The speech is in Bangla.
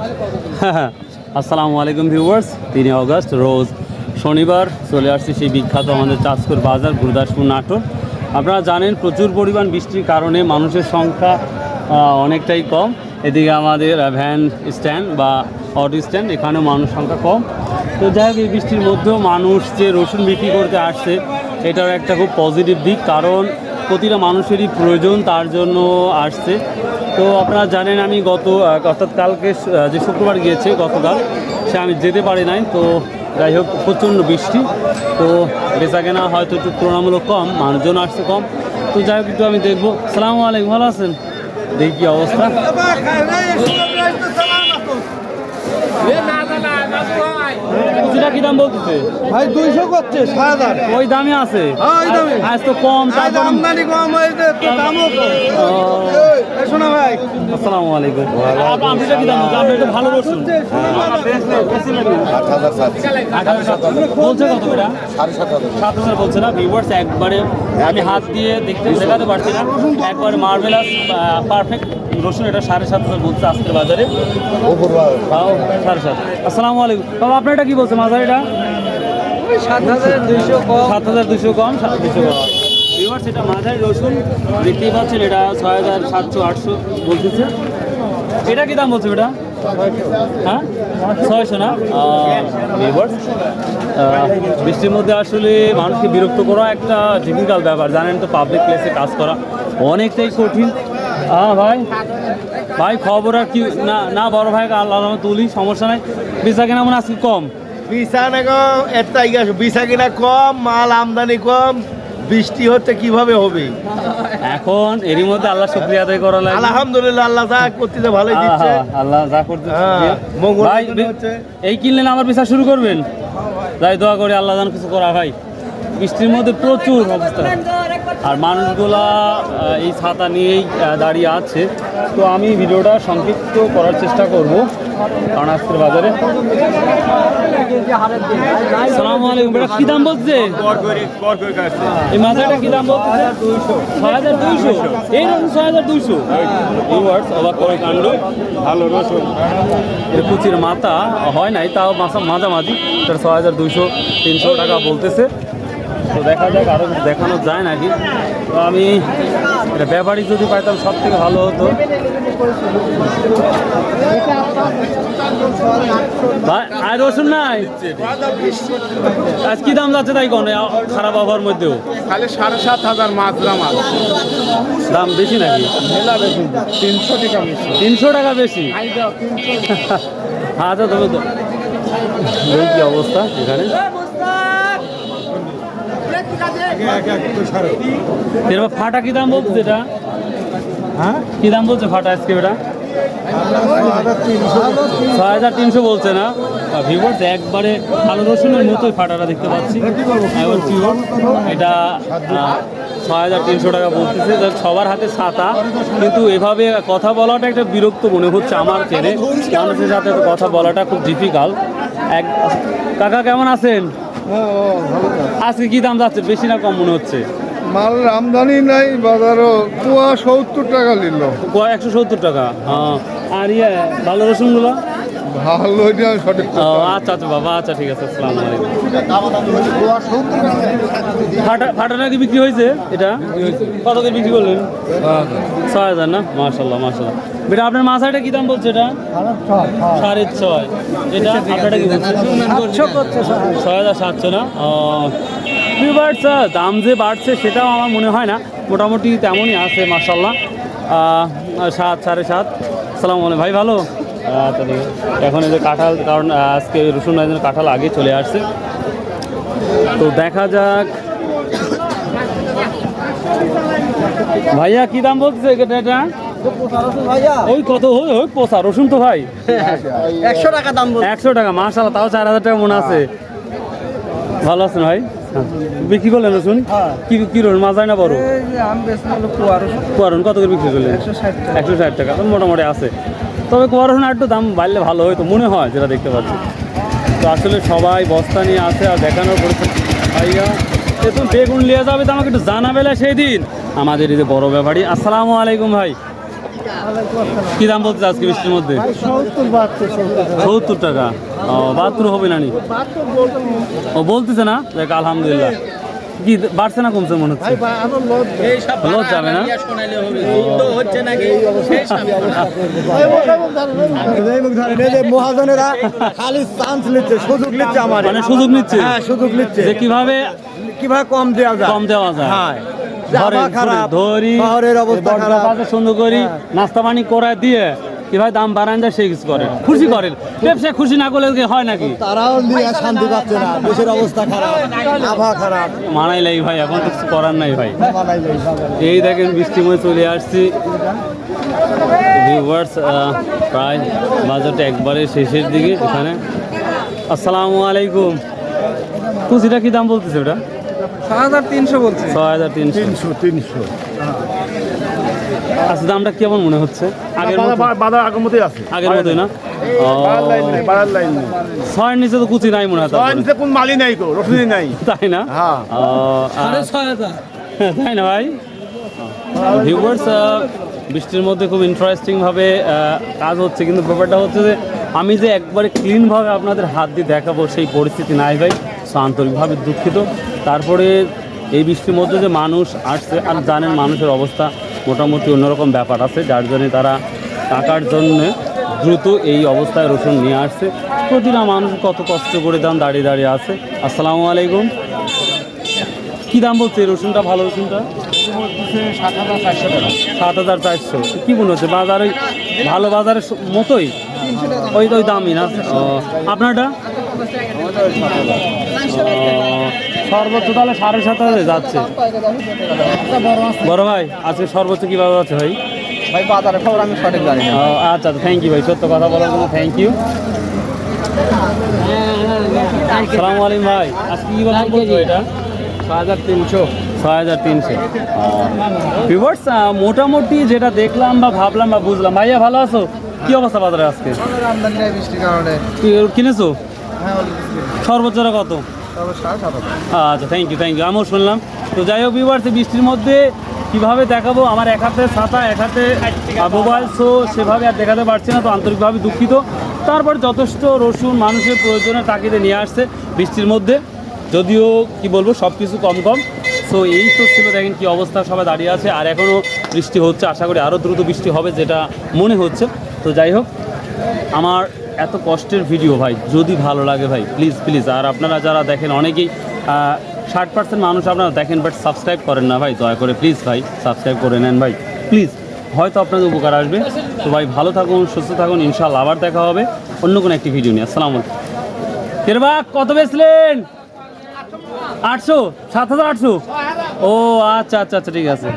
আসসালামু আলাইকুম ভিউয়ার্স, তিনই অগস্ট, রোজ শনিবার চলে আসছি সেই বিখ্যাত আমাদের চাঁদপুর বাজার, গুরুদাসপুর নাটক আপনারা জানেন প্রচুর পরিমাণ বৃষ্টির কারণে মানুষের সংখ্যা অনেকটাই কম। এদিকে আমাদের ভ্যান স্ট্যান্ড বা অটো স্ট্যান্ড, এখানেও মানুষ সংখ্যা কম। তো যাই হোক, এই বৃষ্টির মধ্যেও মানুষ যে রসুন বিক্রি করতে আসছে এটার একটা খুব পজিটিভ দিক। কারণ প্রতিটা মানুষেরই প্রয়োজন, তার জন্য আসছে। তো আপনারা জানেন আমি গত অর্থাৎ কালকে যে শুক্রবার গিয়েছে গতকাল, সে আমি যেতে পারি নাই, তো যাই হোক, প্রচণ্ড বৃষ্টি, তো বেচা কেনা হয়তো একটু তুলনামূলক কম, মানুষজন আসছে কম, তো যাই হোক, একটু আমি দেখব। সালাম আলাইকুম, ভালো আছেন? দেখি কি অবস্থা। কিছুটা কি দাম বলতেছে? ভাই দুইশো করছে সাত হাজার। ওই দামে আছে? হ্যাঁ, ওই দামে। আজ তো কম আমদানি কম হয়েছে তো দামও কম। এই শোনো ভাই। আসসালামু আলাইকুম। আপ- আপনিটা কি দাম বলছেন? আপনি একটু ভালো বলছেন বলছে কত এটা সাত হাজার। বলছে না ভিউয়ার্স একবারে আমি হাত দিয়ে দেখতে দেখাতে পারছি না। একবারে মার্বেলাস পারফেক্ট রসুন এটা সাড়ে সাত হাজার বলছে আজকের বাজারে। সাড়ে সাত আসসালামু আলাইকুম। বাবা আপনার এটা কি বলছে মাজার এটা? সাত হাজার দুইশো কম। সাত হাজার দুশো কম সাত দুশো কম। ভিউয়ার্স এটা মাঝারি রসুন দেখতেই পাচ্ছেন এটা ছয় হাজার সাতশো আটশো বলতেছে। এটা কি দাম বলছে এটা হ্যাঁ? ছয়শো না? বৃষ্টির মধ্যে আসলে মানুষকে বিরক্ত করা একটা ডিফিকাল্ট ব্যাপার। জানেন তো পাবলিক প্লেসে কাজ করা অনেকটাই কঠিন। হ্যাঁ ভাই ভাই, খবর আর কি? না না, বড় ভাই, আল্লাহ তুলি, সমস্যা নাই। বেচা কেনা মনে আজকে কম? বিছা না কম একটা বিছা কিনা কম, মাল আমদানি কম। বৃষ্টি হচ্ছে কীভাবে হবে? এখন এরই মধ্যে আল্লাহ শুক্রিয়া আদায় করা লাগে আলহামদুলিল্লাহ আল্লাহ যা করতেছে ভালোই দিচ্ছে। আল্লাহ যা করতে হ্যাঁ, মঙ্গল হচ্ছে। এই কিনলেন আমার বিচার শুরু করবেন? যাই দোয়া করে আল্লাহ জান কিছু করা ভাই বৃষ্টির মধ্যে প্রচুর অবস্থা। আর মানুষগুলা এই ছাতা নিয়েই দাঁড়িয়ে আছে। তো আমি ভিডিওটা সংক্ষিপ্ত করার চেষ্টা করব। কারণ আজকের বাজারে। সালামু আলাইকুম। এটা কি দাম বলছে? এই মাথাটা কি দাম বলতেছে ছয় হাজার দুইশো। এই রকম ছয় হাজার দুইশো। অবাক করে কাণ্ড। ভালো রসুন এর কুচির মাথা। হয় নাই তাও মাঝামাঝি। তার ছয় হাজার দুইশো তিনশো টাকা বলতেছে। তো দেখা যাক আরও দেখানো যায় নাকি। তো আমি এটা ব্যাপারী যদি পাইতাম সব থেকে ভালো হতো। আর রসুন নাই? আজ কি দাম যাচ্ছে তাই কোন? খারাপ আবহাওয়ার মধ্যেও। খালি সাড়ে সাত হাজার মাছ দাম বেশি নাকি? তিনশো টাকা মিশি তিনশো টাকা বেশি? আচ্ছা তবে তো কি অবস্থা এখানে? এরপর ফাটা কি দাম বলছে এটা? হ্যাঁ? কি দাম বলছে ফাটা আজকে এটা? ছয় হাজার তিনশো বলছে না? ভিভোর্স একবারে ভালো রসুনের মতোই ফাটাটা দেখতে পাচ্ছি। এবার পিওর এটা ছয় হাজার তিনশো টাকা বলতেছে। সবার হাতে ছাতা। কিন্তু এভাবে কথা বলাটা একটা বিরক্ত মনে হচ্ছে আমার চেনে মানুষের সাথে কথা বলাটা খুব ডিফিকাল্ট এক কাকা কেমন আছেন? আজকে কি দাম যাচ্ছে? বেশি না কম মনে হচ্ছে? মাল আমদানি নাই বাজারও কুয়া সত্তর টাকা নিল। কুয়া একশো সত্তর টাকা হ্যাঁ। আর ইয়ে ভালো রসুনগুলো? ভালো এটা আমি সঠিক ও আচ্ছা আচ্ছা বাবা আচ্ছা ঠিক আছে আসসালামু আলাইকুম। ফাটা ফাটাটা কি বিক্রি হয়েছে এটা? কত দিয়ে বিক্রি করলেন? ছয় হাজার না? মাশাল্লাহ মাশাল্লাহ বেটা আপনার মাছাটা কি দাম বলছে এটা? সাড়ে ছয়। এটা আপনারটা কি বলছে? ছয় হাজার সাতশো না? ও ভিউয়ার্স দাম যে বাড়ছে সেটাও আমার মনে হয় না। মোটামুটি তেমনই আছে মার্শাল্লাহ সাত সাড়ে সাত। সালাম আলাইকুম। ভাই ভালো? এখন এই যে কাঁঠাল কারণ আজকে রসুন কাঁঠাল আগে চলে আসছে। তো দেখা যাক। ভাইয়া কি দাম বলছে এটা ওই কত? ওই ওই পোষা রসুন তো ভাই। একশো টাকা দাম একশো টাকা মাসাল্লাহ তাও চার হাজার টাকা মনে আছে। ভালো আছেন ভাই? বিক্রি করলেন রসুন? হ্যাঁ। কি কি রসুন? মাছ হয় না বড়? কোয়ারন কত করে বিক্রি করলেন? একশো ষাট টাকা। তো মোটামুটি আছে। তবে কোয়ারন আর একটু দাম বাড়লে ভালো হতো মনে হয় যেটা দেখতে পাচ্ছি। তো আসলে সবাই বস্তা নিয়ে আসে আর দেখানোর পরিস্থিতি ভাইয়া। এ তুমি বেগুন নিয়ে যাবে তো আমাকে একটু জানাবে সেই দিন আমাদের এই যে বড় ব্যাপারী। আসসালামু আলাইকুম ভাই। কি দাম বলতে আজকে বৃষ্টির মধ্যে? সত্তর টাকা। ও বাহাত্তর হবে না নি ও বলতেছে না? দেখ আলহামদুলিল্লাহ। কি বাড়ছে না কমছে মনে হচ্ছে? লজ যাবে না? মহাজনেরা খালি চান্স নিচ্ছে সুযোগ নিচ্ছে আমার মানে সুযোগ নিচ্ছে? হ্যাঁ সুযোগ নিচ্ছে। যে কীভাবে কীভাবে কম দেওয়া যায়? কম দেওয়া যায়? হ্যাঁ। ধরি সুন্দর করি নাস্তা পানি করে দিয়ে দাম বাড়ান যায় সেই কিছু করেন খুশি করেন। ব্যবসা খুশি না করলে কি হয় নাকি? তারাও শান্তি পাচ্ছে না। দেশের অবস্থা খারাপ আবহাওয়া খারাপ। মানাই লাই ভাই এখন তো কিছু করার নাই ভাই। এই দেখেন বৃষ্টির মধ্যে চলে আসছি। ভিউয়ার্স প্রায় বাজারটা একবারে শেষের দিকে এখানে। আসসালামু আলাইকুম। কুচিটা কি দাম বলতেছে ওটা? ছয় হাজার তিনশো বলছি। ছয় হাজার তিনশো। তিনশো তিনশো। আচ্ছা দামটা কেমন মনে হচ্ছে? আগের মতোই। আছে। আগের মতোই না? ছয়ের নিচে তো কুচি নাই মনে হয়। নিচে কোন নাই তাই না? হ্যাঁ। তাই না ভাই? ভিউয়ার্স বৃষ্টির মধ্যে খুব ইন্টারেস্টিং ভাবে কাজ হচ্ছে। কিন্তু ব্যাপারটা হচ্ছে যে আমি যে একবারে ক্লিনভাবে আপনাদের হাত দিয়ে দেখাবো সেই পরিস্থিতি নাই ভাই। সো আন্তরিকভাবে দুঃখিত। তারপরে এই বৃষ্টির মধ্যে যে মানুষ আসছে, আর জানেন মানুষের অবস্থা মোটামুটি অন্যরকম ব্যাপার আছে, যার জন্যে তারা টাকার জন্য দ্রুত এই অবস্থায় রসুন নিয়ে আসছে। প্রতিটা মানুষ কত কষ্ট করে দাম দাঁড়িয়ে দাঁড়িয়ে আছে। আসসালামু আলাইকুম। কি দাম বলছে রসুনটা, ভালো রসুনটা? সাত হাজার চারশো। কি মনে হচ্ছে, বাজারে ভালো বাজারের মতোই? ওই তো ওই দামই না? আপনারটা? সর্বোচ্চ তাহলে সাড়ে সাত হাজারে যাচ্ছে। বড় ভাই আজকে সর্বোচ্চ কীভাবে আছে ভাই? ভাই বাজারের খবর আমি সঠিক জানি না। ও, আচ্ছা থ্যাংক ইউ ভাই সত্য কথা বলার জন্য থ্যাংক ইউ সালামু আলাইকুম ভাই আজকে কি কথা বলছো এটা? ছয় হাজার তিনশো। ছয় হাজার তিনশো। ভিউয়ার্স মোটামুটি যেটা দেখলাম বা ভাবলাম বা বুঝলাম ভাইয়া ভালো আছো? কি অবস্থা বাজারে আজকে? কিনেছো? হ্যাঁ সর্বোচ্চটা কত? আচ্ছা থ্যাংক ইউ থ্যাংক ইউ আমিও শুনলাম। তো যাই হোক ভিউয়ার্স বৃষ্টির মধ্যে কীভাবে দেখাবো? আমার এক হাতে ছাতা, এক হাতে মোবাইল সো সেভাবে আর দেখাতে পারছি না, তো আন্তরিকভাবে দুঃখিত। তারপর যথেষ্ট রসুন মানুষের প্রয়োজনে তাকিদে নিয়ে আসছে বৃষ্টির মধ্যে। যদিও, কি বলব সব কিছু কম কম। সো এই তো ছিল, দেখেন কি অবস্থা, সবাই দাঁড়িয়ে আছে। আর এখনও বৃষ্টি হচ্ছে, আশা করি আরও দ্রুত বৃষ্টি হবে, যেটা মনে হচ্ছে। তো যাই হোক, আমার এত কষ্টের ভিডিও ভাই, যদি ভালো লাগে ভাই প্লিজ প্লিজ আর আপনারা যারা দেখেন, অনেকেই ষাট পার্সেন্ট মানুষ আপনারা দেখেন বাট সাবস্ক্রাইব করেন না ভাই, দয়া করে প্লিজ ভাই সাবস্ক্রাইব করে নেন ভাই। প্লিজ হয়তো আপনাদের উপকার আসবে। তো ভাই, ভালো থাকুন, সুস্থ থাকুন ইনশাল্লাহ আবার দেখা হবে অন্য কোনো একটি ভিডিও নিয়ে। আসসালাম কেরবা কত বেচলেন? আটশো, সাত হাজার আটশো? ও আচ্ছা আচ্ছা আচ্ছা ঠিক আছে।